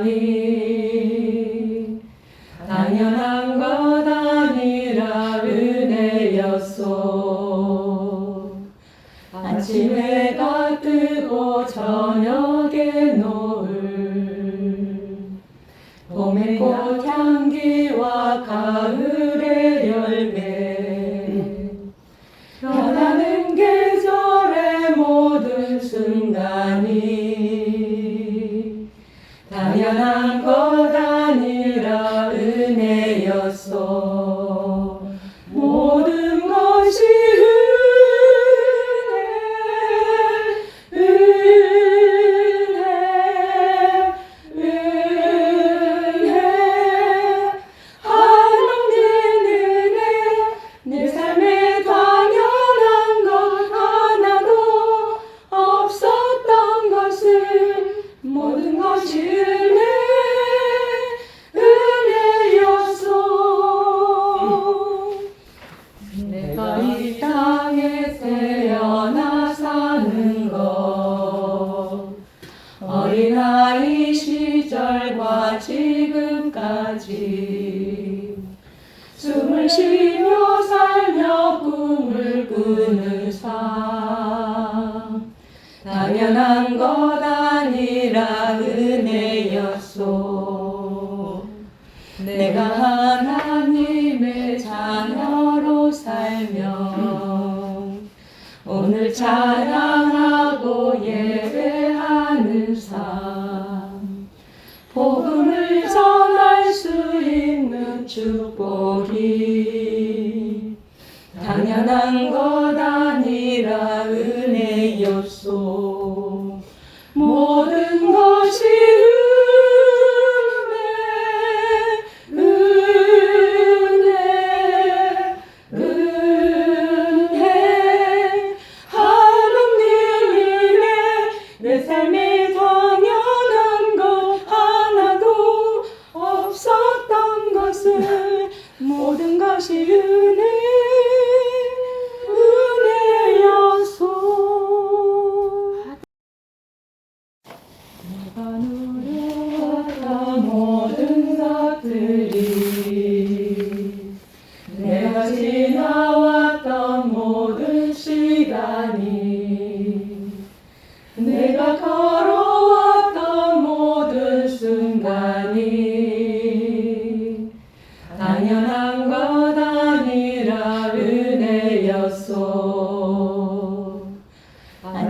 하나니 당연한 것 아니라 은혜였소. 아침에 가뜨고 저녁에 노을 봄의 꽃 향기와 가을 어린아이 시절과 지금까지 숨을 쉬며 살며 꿈을 꾸는 삶. 당연한 것 아니라 은혜였소. 내가 하나 당연한 것 아니라 은혜였소. 것에 모든 것이 은혜 은혜여소. 내가 노래했던 모든 것들이 내가 지나와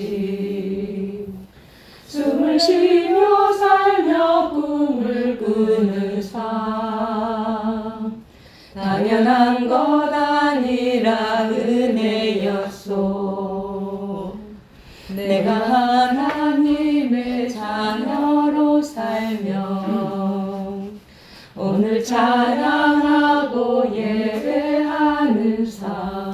같이 숨을 쉬며 살며 꿈을 꾸는 삶. 당연한 것 아니라 은혜였소. 내가 하나님의 자녀로 살며 오늘 찬양하고 예배하는 삶.